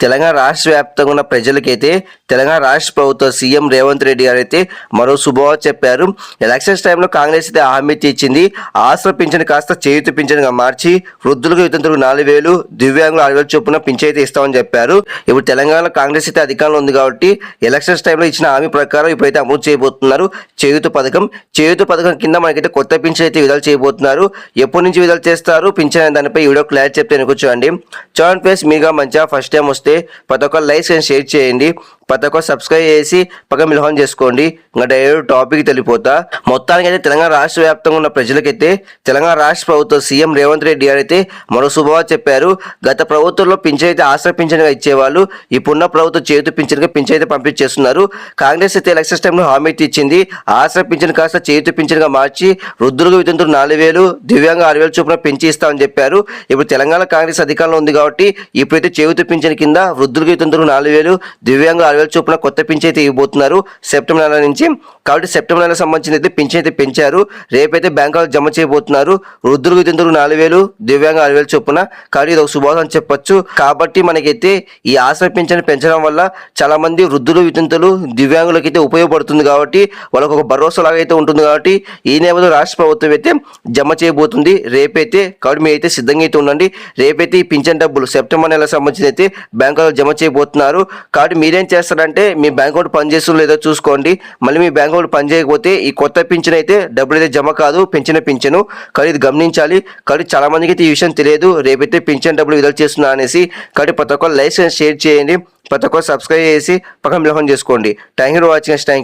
తెలంగాణ రాష్ట్ర వ్యాప్తంగా ఉన్న ప్రజలకైతే తెలంగాణ రాష్ట్ర ప్రభుత్వ సీఎం రేవంత్ రెడ్డి గారు అయితే మరో శుభవార్త చెప్పారు. ఎలక్షన్స్ టైంలో కాంగ్రెస్ అయితే హామీ ఇచ్చింది ఆసరా పింఛను కాస్త చేయుత పింఛనుగా మార్చి వృద్ధులకు వితంతులకు నాలుగు వేలు దివ్యాంగులు ఆరు వేలు చొప్పున పింఛన్ అయితే ఇస్తామని చెప్పారు. ఇప్పుడు తెలంగాణలో కాంగ్రెస్ అయితే అధికారంలో ఉంది కాబట్టి ఎలక్షన్స్ టైంలో ఇచ్చిన హామీ ప్రకారం ఇప్పుడైతే అమలు చేయబోతున్నారు. చేయుత పథకం చేయుత పథకం కింద మనకైతే కొత్త పింఛన్ అయితే విడుదల చేయబోతున్నారు. ఎప్పటి నుంచి విడుదల చేస్తారు? పింఛన్ అనే దానిపై ఈ వీడియో క్లారిటీ చెప్తే కూర్చోండి చూడండి ప్లేస్ మీగా మంచిగా ఫస్ట్ టైం వస్తే ప్రతి ఒక్క లైక్స్ అండ్ షేర్ చేయండి. ప్రతి ఒక్క సబ్స్క్రైబ్ చేసి పక్కన మిలహం చేసుకోండి. ఇంకా డైరెక్ట్ టాపిక్ తెలిపోతా. మొత్తానికి అయితే తెలంగాణ రాష్ట్ర వ్యాప్తంగా ఉన్న ప్రజలకైతే తెలంగాణ రాష్ట్ర ప్రభుత్వ సీఎం రేవంత్ రెడ్డి గారు అయితే మరో శుభవార్త చెప్పారు. గత ప్రభుత్వంలో పింఛన్ అయితే ఆశ్రయ పింఛన్గా ఇచ్చేవాళ్ళు ఇప్పుడున్న ప్రభుత్వం చేతు పింఛన్గా పింఛన్ అయితే పంపించేస్తున్నారు. కాంగ్రెస్ అయితే ఎలక్షన్స్ టైంలో హామీ అయితే ఇచ్చింది. ఆశ్రయ పింఛన్ కాస్త చేతు పింఛన్గా మార్చి వృద్ధులకు వితంతులు నాలుగు వేలు దివ్యాంగ ఆరు వేలు చొప్పున పెంచి ఇస్తామని చెప్పారు. ఇప్పుడు తెలంగాణ కాంగ్రెస్ అధికారంలో ఉంది కాబట్టి ఇప్పుడైతే చేతు పింఛన్ కింద వృద్ధులకు వితంతులు నాలుగు వేలు దివ్యాంగ ఆరు వేలు చొప్పున కొత్త పింఛన్ అయితే ఇవ్వబోతున్నారు. సెప్టెంబర్ నెల నుంచి కాబట్టి సెప్టెంబర్ నెలకు సంబంధించిన అయితే పింఛన్ అయితే పెంచారు. రేపైతే బ్యాంకులకు జమ చేయబోతున్నారు. వృద్ధులకు వితంతులకు నాలుగు వేలు దివ్యాంగ ఆరు వేలు చొప్పున. కాబట్టి ఇది ఒక శుభాసం అని చెప్పొచ్చు. కాబట్టి మనకైతే ఈ ఆశ్రయ పింఛన్ పెంచడం వల్ల చాలా మంది వృద్ధులు వితంతులు దివ్యాంగులకు అయితే ఉపయోగపడుతుంది కాబట్టి వాళ్ళకు ఒక భరోసా లాగా అయితే ఉంటుంది కాబట్టి ఈ నేపథ్యంలో రాష్ట్ర ప్రభుత్వం అయితే జమ చేయబోతుంది. రేపైతే కాబట్టి మీరు అయితే సిద్ధంగా అయితే ఉండండి. రేపైతే ఈ పింఛన్ డబ్బులు సెప్టెంబర్ నెల సంబంధించి అయితే బ్యాంకులో జమ చేయబోతున్నారు. కాబట్టి మీరేం చేస్తారంటే మీ బ్యాంక్ అకౌంట్ పనిచేస్తుందో లేదో చూసుకోండి. మళ్ళీ మీ బ్యాంక్ అకౌంట్ పని చేయకపోతే ఈ కొత్త పింఛన్ అయితే డబ్బులు అయితే జమ కాదు పెంచిన పింఛను. కానీ ఇది గమనించాలి. కానీ చాలా మందికి అయితే ఈ విషయం తెలియదు. రేపైతే పింఛన్ డబ్బులు విడుదల చేస్తున్నా అనేసి కాబట్టి ప్రతి ఒక్కరు లైక్ షేర్ చేయండి. ప్రతి ఒక్కరు సబ్స్క్రైబ్ చేసి పక్కన మిలహం చేసుకోండి. Thank you for watching thank